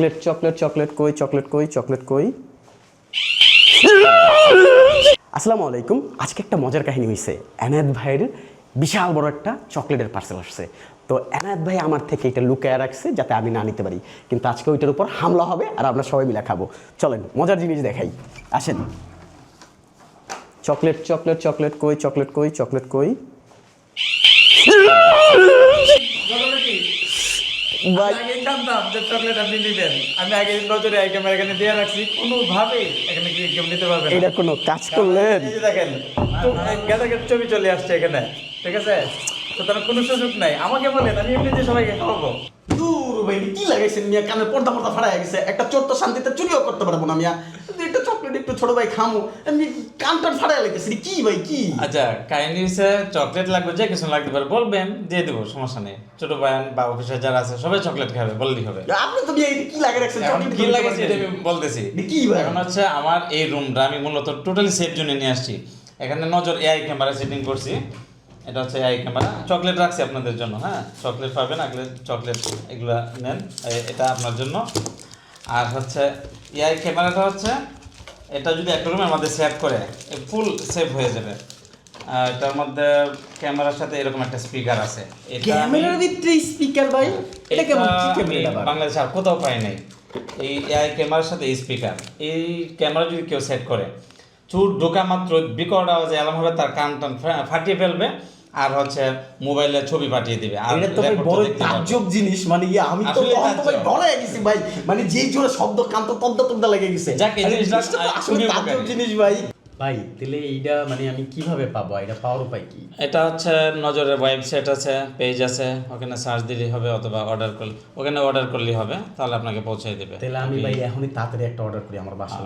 Chocolate chocolate chocolate কই chocolate কই chocolate কই? আসসালামু আলাইকুম। আজকে একটা মজার কাহিনী হয়েছে এনায়েত ভাইয়ের বিশাল বড় একটা চকলেটের পার্সেল আসছে। তো এনায়েত ভাই আমার থেকে এটা লুকায় রাখছে যাতে আমি না নিতে পারি। কিন্তু আজকে ওইটার উপর হামলা হবে আর আমরা সবাই মিলে খাব। চলেন, মজার জিনিস দেখাই। আসেন। চকলেট চকলেট চকলেট কই চকলেট কই চকলেট কই? ভাই জানতাম যে চকলেট আপনি নিবেন আমি আগে নজরে এই ক্যামেরা এখানে দিয়ে রাখছি কোনোভাবেই এখানে কি কেউ নিতে পারবে এটা কোনো কাজ করলেন? এই যে গেদা গেদা ছবি চলে আসছে এখানে ঠিক আছে? সুতরাং কোনো সুযোগ নাই। আমাকে বলেন আমি এমনিতে সবাইকে খাওয়াবো। দূর ভাই কি লাগাইছেন মিয়া? পর্দা পর্দা ফাড়া গেছে। একটা চোর তো শান্তিতে চুরিও করতে পারব না মিয়া। একটা একটু ছোট ভাই খামু। এমনি কান টান ফাড়া লাগতেছে কি ভাই কি? আচ্ছা কাহিনী হচ্ছে চকলেট লাগবে যে কিছু লাগতে পারে বলবেন দিয়ে দেবো সমস্যা নেই। ছোট ভাই বা অফিসে যারা আছে সবাই চকলেট খাবে বললেই হবে। আপনি তো কি লাগিয়ে রাখছেন চকলেট কি লাগাইছে এটা আমি বলতেছি। কি ভাই? এখন হচ্ছে আমার এই রুমটা আমি মূলত টোটালি সেফ জন্য নিয়ে আসছি। এখানে নজর এআই ক্যামেরা সেটিং করছি। এটা হচ্ছে এআই ক্যামেরা চকলেট রাখছি আপনাদের জন্য হ্যাঁ? চকলেট পাবেন আগলে চকলেট এগুলো নেন এটা আপনার জন্য। আর হচ্ছে এআই ক্যামেরাটা হচ্ছে এটা যদি একটা রুমের মধ্যে সেভ করে ফুল সেভ হয়ে যাবে। এটার মধ্যে ক্যামেরার সাথে এরকম একটা স্পিকার আছে। এটা ক্যামেরার ভিতরে স্পিকার ভাই? এটা কেমন? ক্যামেরা বাংলাদেশে আর কোথাও পাই নাই। এই এআই ক্যামেরার সাথে স্পিকার এই ক্যামেরা যদি কেউ সেট করে চুর ঢোকা মাত্র বিকট আওয়াজে এলাম হবে তার কান টান ফাটিয়ে ফেলবে। আর হচ্ছে মোবাইলে ছবি পাঠিয়ে দিবে। আর এটা তো ভাই বড় তাজ্জব জিনিস মানে ইয়ে আমি তো ভাই। ডরে গেছি ভাই। মানে যেই জোরে শব্দ কান তো তদ্দা তদ্দা লেগে গেছে। যাক, এই জিনিসটা আসলে তাজ্জব জিনিস ভাই। ভাই তাহলে এইটা মানে আমি কীভাবে পাবো? এটা পাওয়ার উপায় কি? এটা হচ্ছে নজরের ওয়েবসাইট আছে পেজ আছে। ওখানে সার্চ দিলেই হবে অথবা অর্ডার করলে ওখানে অর্ডার করলেই হবে তাহলে আপনাকে পৌঁছে দেবে। তাহলে আমি ভাই এখনই তাড়াতাড়ি একটা অর্ডার করি আমার বাসার